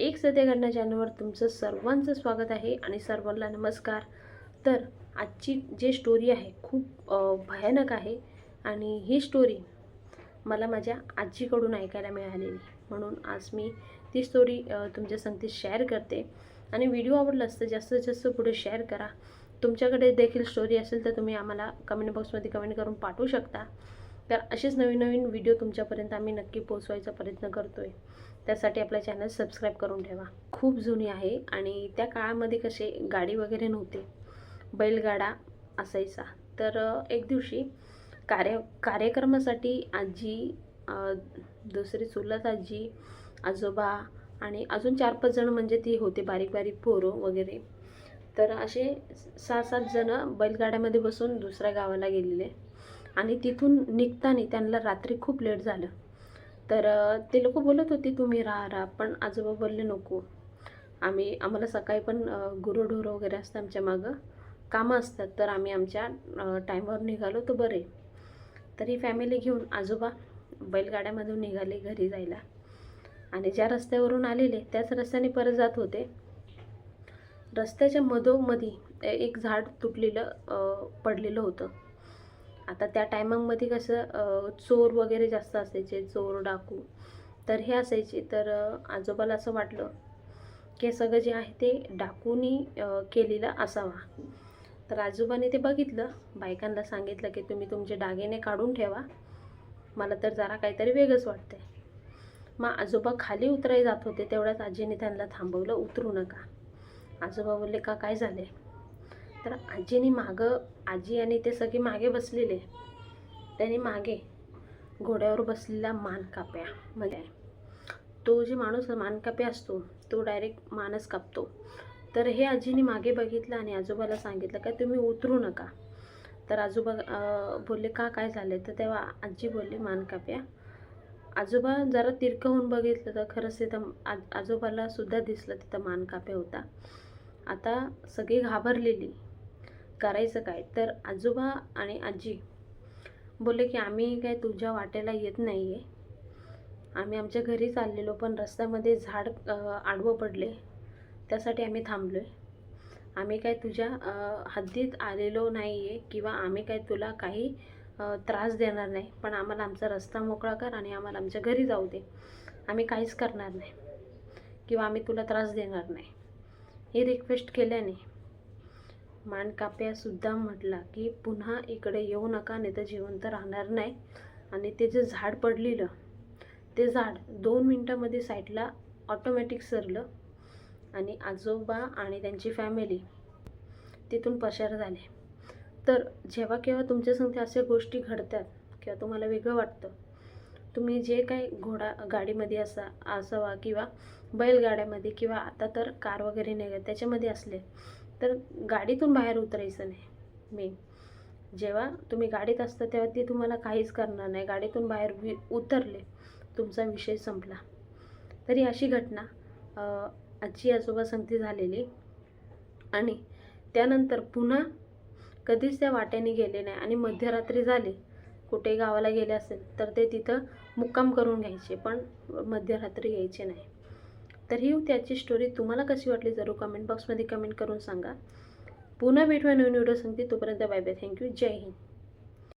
एक सत्य घटना चॅनलवर तुमचं सर्वांचं स्वागत आहे आणि सर्वांना नमस्कार. तर आजची जे स्टोरी आहे खूप भयानक आहे आणि ही स्टोरी मला माझ्या आजीकडून ऐकायला मिळालेली. म्हणून आज मी ती स्टोरी तुमच्या संगती शेअर करते. आणि व्हिडिओ आवडला असतं जास्तीत जास्त पुढे शेअर करा. तुमच्याकडे देखील स्टोरी असेल तर तुम्ही आम्हाला कमेंट बॉक्समध्ये कमेंट करून पाठवू शकता. तर असेच नवीन नवीन व्हिडिओ तुमच्यापर्यंत आम्ही नक्की पोचवायचा प्रयत्न करतो आहे त्यासाठी आपला चॅनल सबस्क्राईब करून ठेवा. खूप जुनी आहे आणि त्या काळामध्ये कसे गाडी वगैरे नव्हते बैलगाडा असायचा. तर एक दिवशी कार्य कार्यक्रमासाठी आजी दुसरी चुलत आजी आजोबा आणि अजून चार पाच जण म्हणजे ती होते बारीक बारीक पोरं वगैरे. तर असे सहा सात जणं बैलगाड्यामध्ये बसून दुसऱ्या गावाला गेलेले. आणि तिथून निघताना त्यांना रात्री खूप लेट झालं. तर ते लोक बोलत होते तुम्ही राहा राहा पण आजोबा बोलले नको. आम्ही आम्हाला सकाळी पण गुरुढोरं वगैरे असतं आमच्या मागं. कामं असतात तर आम्ही आमच्या टाईमवर निघालो तर बरे तर ही फॅमिली घेऊन आजोबा बैलगाड्यामधून निघाले घरी जायला. आणि ज्या रस्त्यावरून आलेले त्याच रस्त्याने परत जात होते. रस्त्याच्या मधोमधी एक झाड तुटलेलं पडलेलं होतं. आता त्या टायमामध्ये कसं चोर वगैरे जास्त असायचे चोर डाकू. तर हे असायचे. तर आजोबाला असं वाटलं की हे सगळं जे आहे ते डाकूनी केलेलं असावा. तर आजोबाने ते बघितलं. बायकांना सांगितलं की तुम्ही तुमचे दागिने काढून ठेवा. मला तर जरा काहीतरी वेगळंच वाटतंय. मग आजोबा खाली उतराय जात होते. तेवढ्याच आजीने त्यांना थांबवलं. उतरू नका. आजोबा बोलले का काय झाले तर आजीने मागं आजी आणि ते सगळे मागे बसलेले. त्यांनी मागे घोड्यावर बसलेला मानकाप्या म्हणजे तो जे माणूस मानकाप्या असतो तो डायरेक्ट मानच कापतो. तर हे आजीने मागे बघितलं आणि आजोबाला सांगितलं का तुम्ही उतरू नका. तर आजोबा बोलले का काय झाले तर तेव्हा आजी बोलली मानकाप्या आजोबा जरा तिरकवून बघितलं तर खरंच तिथं आज आजोबालासुद्धा दिसलं तिथं मानकाप्या होता. आता सगळी घाबरलेली. करायचं काय? तर आजोबा आणि आजी बोलले की आम्ही काय तुझ्या वाटेला येत नाही आहे आम्ही आमच्या घरी चाललेलो पण रस्त्यामध्ये झाड आडवं पडले. त्यासाठी आम्ही थांबलो आहे आम्ही काय तुझ्या हद्दीत आलेलो नाही आहे किंवा आम्ही काय तुला काही त्रास देणार नाही. पण आम्हाला आमचा रस्ता मोकळा कर आणि आम्हाला आमच्या घरी जाऊ दे. आम्ही काहीच करणार नाही किंवा आम्ही तुला त्रास देणार नाही. ही रिक्वेस्ट केल्याने मानकाप्यासुद्धा म्हटला की पुन्हा इकडे येऊ नका नाही तर जिवंत राहणार नाही. आणि ते जे झाड पडलेलं ते झाड दोन मिनटामध्ये साईडला ऑटोमॅटिक सरलं आणि आजोबा आणि त्यांची फॅमिली तिथून पसार झाले. तर जेव्हा केव्हा तुमच्या संगते अशा गोष्टी घडतात किंवा तुम्हाला वेगळं वाटतं तुम्ही जे काही घोडा गाडीमध्ये असा असावा किंवा बैलगाड्यामध्ये किंवा आता तर कार वगैरे निघत त्याच्यामध्ये असले तर गाडीतून बाहेर उतरायचं नाही. मेन जेव्हा तुम्ही गाडीत असता तेव्हा ती तुम्हाला काहीच करणार नाही. गाडीतून बाहेर वि उतरले तुमचा विषय संपला. तरी अशी घटना आजी आजोबा संगती झालेली आणि त्यानंतर पुन्हा कधीच त्या वाट्याने गेले नाही आणि मध्यरात्री झाली. कुठे गावाला गेले असेल तर ते तिथं मुक्काम करून घ्यायचे पण मध्यरात्री यायचे नाही. तर ही त्याची स्टोरी तुम्हाला कशी वाटली जरूर कमेंट बॉक्समध्ये कमेंट करून सांगा. पुन्हा भेटूया नवीन व्हिडिओ सांगते तोपर्यंत बाय बाय थँक्यू जय हिंद.